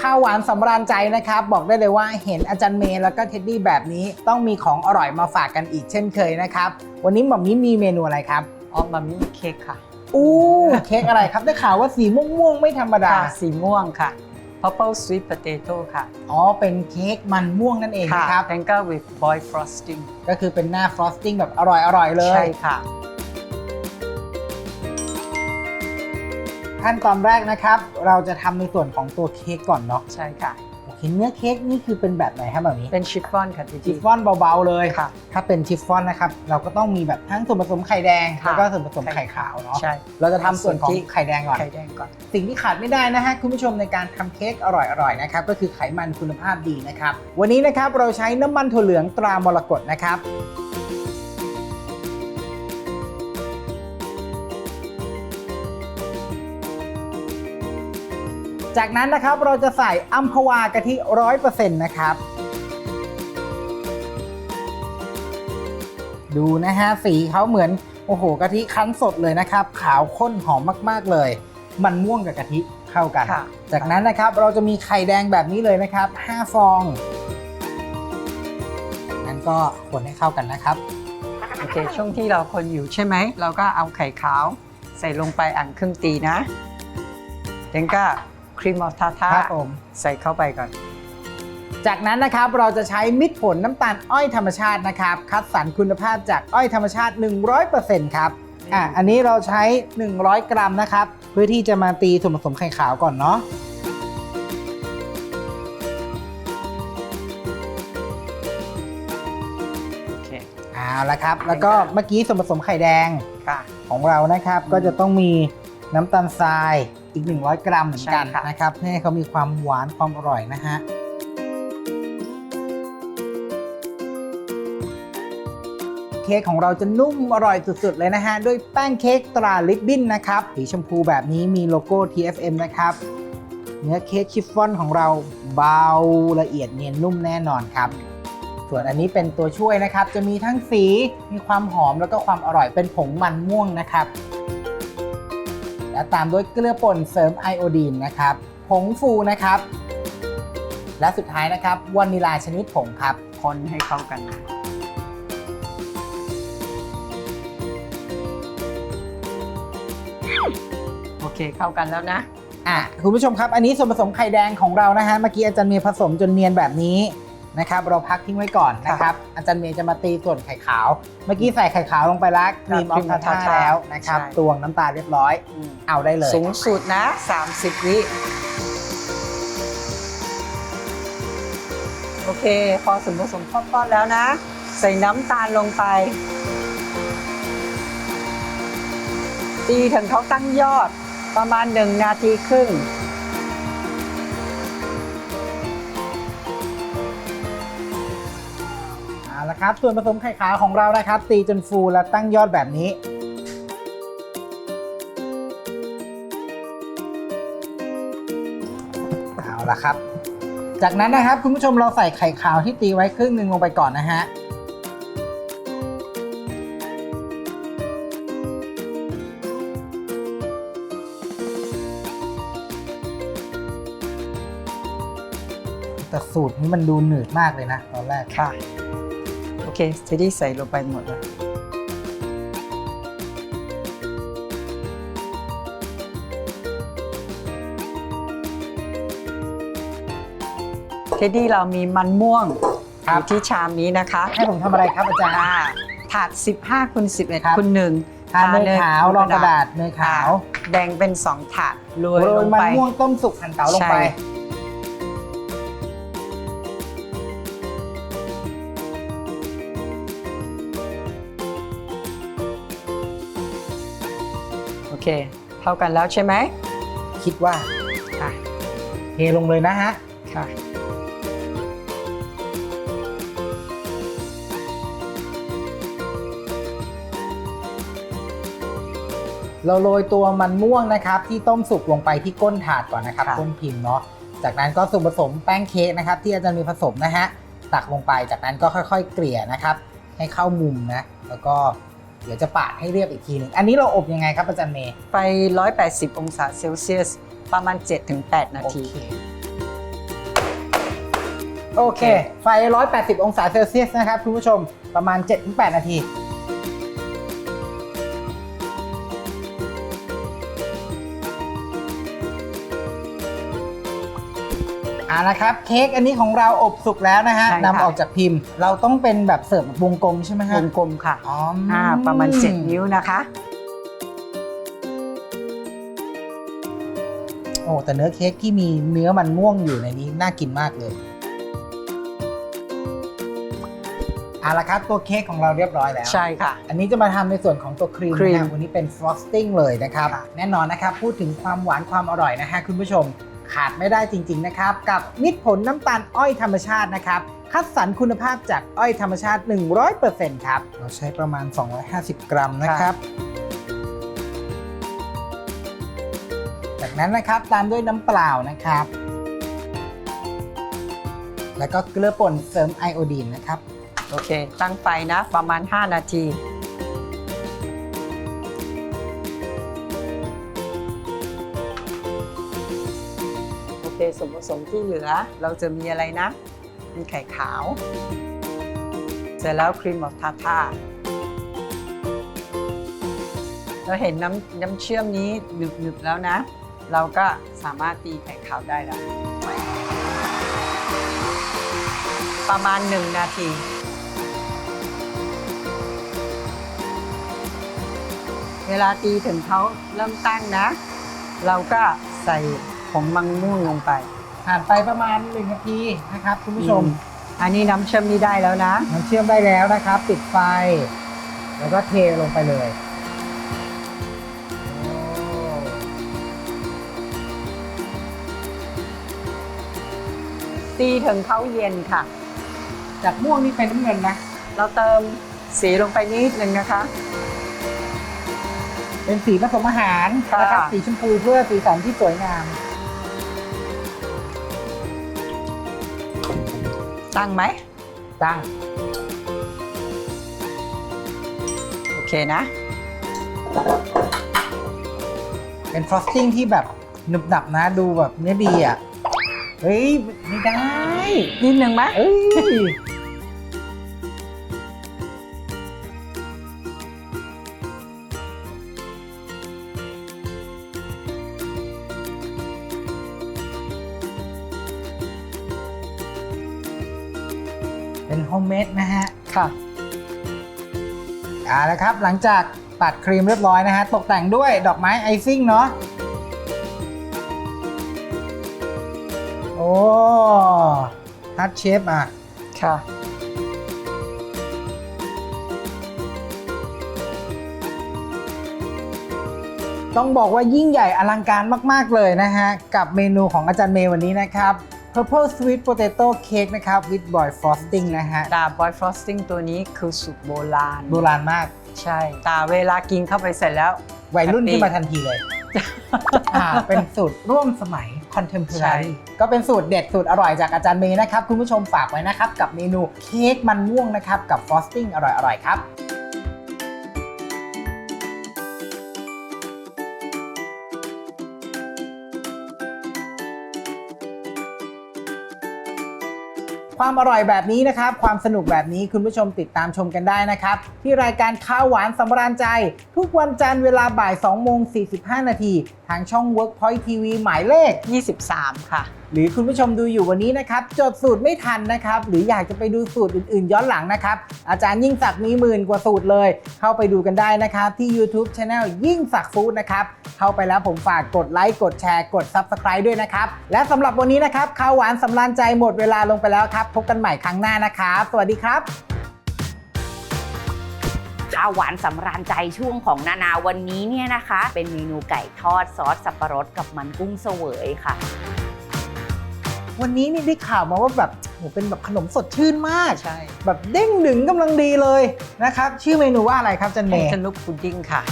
ข้าวหวานสำราญใจนะครับ บอกได้เลยว่าเห็นอาจารย์เมย์แล้วก็เท็ดดี้แบบนี้ต้องมีของอร่อยมาฝากกันอีกเช่นเคยนะครับ วันนี้หม่อมนี้มีเมนูอะไรครับออกมามีเค้กค่ะ อู้เค้กอะไรครับได้ข่าวว่าสีม่วงๆไม่ธรรมดา ค่ะสีม่วงค่ะ purple sweet potato ค่ะอ๋อเป็นเค้กมันม่วงนั่นเองค่ะนะครับแล้วก็ with boy frosting ก็คือเป็นหน้าฟรอสติ้งแบบอร่อยๆเลย ใช่ค่ะ ขั้นตอนแรกนะครับ เราจะทำในส่วนของตัวเค้กก่อนเนาะใช่ค่ะโอเคเนื้อเค้กนี่คือเป็นแบบไหนครับแบบนี้เป็นชิฟฟ่อนค่ะทีชิทีฟฟ่อนเบาๆเลยค่ะ ถ้าเป็นชิฟฟ่อนนะครับเราก็ต้องมีแบบทั้งส่วนผสมไข่แดงค่ะแล้วก็ส่วนผสมไข่ขาวเนาะใช่เราจะทำส่วนของไข่แดงก่อนไข่แดงก่อนสิ่งที่ขาดไม่ได้นะฮะคุณผู้ชมในการทำเค้กอร่อยๆนะครับก็คือไขมันคุณภาพดีนะครับวันนี้นะครับเราใช้น้ำมันถั่วเหลืองตรามรกตนะครับ จากนั้นนะครับเราจะใส่อัมพวากะทิร้อยเปอร์เซ็นต์นะครับ ดูนะฮะสีเขาเหมือนโอ้โหกะทิคั้นสดเลยนะครับ ขาวข้นหอมมากๆเลย มันม่วงกับกะทิเข้ากันค่ะจากนั้นนะครับเราจะมีไข่แดงแบบนี้เลยนะครับ 5 ฟองนั้นก็คนให้เข้ากันนะครับโอเคช่วงที่เราคนอยู่ใช่ไหม เราก็เอาไข่ขาวใส่ลงไปอ่างครึ่งตีนะแล้วก็ ครีมออทาทาครับผม ใส่เข้าไปก่อน จากนั้นนะครับเราจะใช้มิตรผลน้ำตาลอ้อยธรรมชาตินะครับ คัดสรรคุณภาพจากอ้อยธรรมชาติ 100%ครับอะอันนี้เราใช้ 100 กรัมนะครับ เพื่อที่จะมาตีส่วนผสมไข่ขาวก่อนเนาะโอเค เอาละครับ แล้วก็เมื่อกี้ส่วนผสมไข่แดงค่ะ ของเรานะครับ ก็จะต้องมีน้ำตาลทราย อีก 100 กรัมเหมือนกันใช่ค่ะ นะครับเพื่อให้เขามีความหวานความอร่อยนะฮะเค้กของเราจะนุ่มอร่อยสุดๆ เลยนะฮะ ด้วยแป้งเค้กตราลิบบินนะครับสีชมพูแบบนี้มีโลโก้ TFM นะครับ เนื้อเค้กชิฟฟ่อนของเราเบาละเอียดเนียนนุ่มแน่นอนครับ ส่วนอันนี้เป็นตัวช่วยนะครับ จะมีทั้งสี มีความหอมแล้วก็ความอร่อยเป็นผงมันม่วงนะครับ และตามด้วยเกลือป่นเสริมไอโอดีนนะครับ ผงฟูนะครับ และสุดท้ายนะครับวานิลาชนิดผงครับ คนให้เข้ากันนะโอเคเข้ากันแล้วนะ อะคุณผู้ชมครับ อันนี้ส่วนผสมไข่แดงของเรานะฮะ เมื่อกี้อาจารย์เมย์ผสมจนเนียนแบบนี้ นะครับเราพักทิ้งไว้ก่อนนะครับอาจารย์เมย์จะมาตีส่วนไข่ขาว เมื่อกี้ใส่ไข่ขาวลงไปแล้วครีมออฟทาท่าแล้วนะครับใช่ตวงน้ำตาลเรียบร้อยอืมเอาได้เลย สูงสุดนะ 30 วิโอเค พอส่วนผสมครบๆแล้วนะ ใส่น้ำตาลลงไป ตีถึงเขาตั้งยอดประมาณ1นาทีครึ่ง เอาละครับ ส่วนผสมไข่ขาวของเรานะครับ ตีจนฟูและตั้งยอดแบบนี้เอาละครับ จากนั้นนะครับคุณผู้ชมเราใส่ไข่ขาวที่ตีไว้ครึ่งหนึ่งลงไปก่อนนะฮะแต่สูตรนี้มันดูหนืดมากเลยนะ ตอนแรกค่ะ โอเคทีนี้ใส่ลงไปหมดเลยเทดดี้เรามีมันม่วงครับ อยู่ที่ชามนี้นะคะให้ผมทำอะไรครับอาจารย์ อ่าถาด 15คูณครับ 11คูณหนึ่งทาเนยขาวรองกระดาษเนยขาวแบ่งเป็น 2 ถาดโรยโรลยงมันไปม่วงต้มสุกหั่นเต๋าลงไป ใช่ เค เท่ากันแล้วใช่ไหมคิดว่าค่ะเทลงเลยนะฮะค่ะ เราโรยตัวมันม่วงนะครับ ที่ต้มสุกลงไปที่ก้นถาดก่อนนะครับ ค่ะ ก้นพิมพ์เนาะจากนั้นก็ส่วนผสมแป้งเค้กนะครับ ที่อาจารย์มีผสมนะฮะตักลงไปจากนั้นก็ค่อย ๆ เกลี่ยนะครับ ให้เข้ามุมนะ แล้วก็ เดี๋ยวจะปาดให้เรียบอีกทีหนึ่งอันนี้เราอบยังไงครับอาจารย์เมย์ไป 180 องศาเซลเซียส ประมาณ 7-8 นาทีโอเค ไฟ 180 องศาเซลเซียสนะครับคุณผู้ชมประมาณ 7-8 นาที อ่านะครับเค้กอันนี้ของเราอบสุกแล้วนะฮะใช่ค่ะ นำออกจากพิมพ์ เราต้องเป็นแบบเสิร์ฟแบบวงกลมใช่ไหมวฮะงกลมค่ะอ๋ออ่าประมาณ 7 นิ้วนะคะ โอ้แต่เนื้อเค้กที่มีเนื้อมันม่วงอยู่ในนี้น่ากินมากเลยเอาละครับตัวเค้กของเราเรียบร้อยแล้ว ใช่ค่ะ อันนี้จะมาทำในส่วนของตัวครีมครีมนะครับวันนี้เป็นฟรอสติ้งเลยนะครับค่ะแน่นอนนะครับ พูดถึงความหวานความอร่อยนะฮะคุณผู้ชม ขาดไม่ได้จริง ๆ นะครับ กับมิตรผลน้ำตาลอ้อยธรรมชาตินะครับ คัดสรรคุณภาพจากอ้อยธรรมชาติ 100%ครับ เราใช้ประมาณ 250 กรัมนะครับ จากนั้นนะครับตามด้วยน้ำเปล่านะครับ แล้วก็เกลือป่นเสริมไอโอดีนนะครับ โอเค ตั้งไฟนะ ประมาณ 5 นาที เคส่วนผสมที่เหลือ เราจะมีอะไรนะ มีไข่ขาว เสร็จแล้วครีมของทาทาเราเห็นน้ำน้ำเชื่อมนี้หนึบๆแล้วนะ เราก็สามารถตีไข่ขาวได้แล้ว ประมาณ1นาทีเวลาตีถึงเขาเริ่มตั้งนะ เราก็ใส่ ผงมังม่วงลงไปผ่านไปประมาณ1นาทีนะครับคุณผู้ชม อันนี้น้ำเชื่อมนี้ได้แล้วนะมันเชื่อมได้แล้วนะครับ ปิดไฟ แล้วก็เทลงไปเลยโอ้ตีถึงเขาเย็นค่ะ จากม่วงนี่เป็นน้ำเงินนะ เราเติมสีลงไปนิดนึงนะคะ เป็นสีผสมอาหารค่ะนะครับสีชมพูเพื่อสีสันที่สวยงาม ตั้งไหม ตั้ง โอเคนะ เป็นฟรอสติ้งที่แบบหนึบหนับนะดูแบบเนื้อดีอะ เฮ้ย ไม่ได้ นิดนึงไหมเอ้ย เป็นโฮมเมดนะฮะค่ะเอาละครับหลังจากปัดครีมเรียบร้อยนะฮะ ตกแต่งด้วยดอกไม้ไอซิ่งเนาะโอ้ทัดเชฟอะ ค่ะ ต้องบอกว่ายิ่งใหญ่อลังการมาก ๆ เลยนะฮะ กับเมนูของอาจารย์เมย์วันนี้นะครับ Purple Sweet Potato Cake นะครับ with boy frosting นะฮะดาบอยฟรอสติ้งตัวนี้คือสูตรโบราณ โบราณมาก ใช่แต่เวลากินเข้าไปเสร็จแล้ว วัยรุ่น Happy ขึ้นมาทันทีเลย อ่าเป็นสูตรร่วมสมัย ใช่ contemporary ก็เป็นสูตรเด็ดสูตรอร่อยจากอาจารย์เมย์นะครับ คุณผู้ชมฝากไว้นะครับ กับเมนูเค้กมันม่วงนะครับ กับ frosting อร่อยๆครับ ความอร่อยแบบนี้นะครับ ความสนุกแบบนี้คุณผู้ชมติดตามชมกันได้นะครับ ที่รายการข้าวหวานสำราญใจ ทุกวันจันทร์เวลาบ่าย2โมง45 นาที ทางช่อง Workpoint TV หมายเลข 23 ค่ะ หรือคุณผู้ชมดูอยู่วันนี้นะครับจดสูตรไม่ทันนะครับ หรืออยากจะไปดูสูตรอื่นๆ ย้อนหลังนะครับ อาจารย์ยิ่งศักดิ์มีหมื่นกว่าสูตรเลย เข้าไปดูกันได้นะครับ ที่ YouTube Channel ยิ่งศักดิ์ฟู้ดนะครับ เข้าไปแล้วผมฝากกดไลค์กดแชร์กด Subscribe ด้วยนะครับ และสำหรับวันนี้นะครับข้าวหวานสำราญใจหมดเวลาลงไปแล้วครับ พบกันใหม่ครั้งหน้านะครับ สวัสดีครับข้าว หวานสำราญใจช่วงของนานาวันนี้เนี่ยนะคะ เป็นเมนูไก่ทอดซอสสับปะรดกับมันกุ้งเสวยค่ะ วันนี้นี่ได้ข่าวมาว่าแบบโหเป็นแบบขนมสดชื่นมาก ใช่แบบเด้งดึงกำลังดีเลยนะครับ ชื่อเมนูว่าอะไรครับอาจันแพเมนย์ทนุกพุดดิ้งค่ะ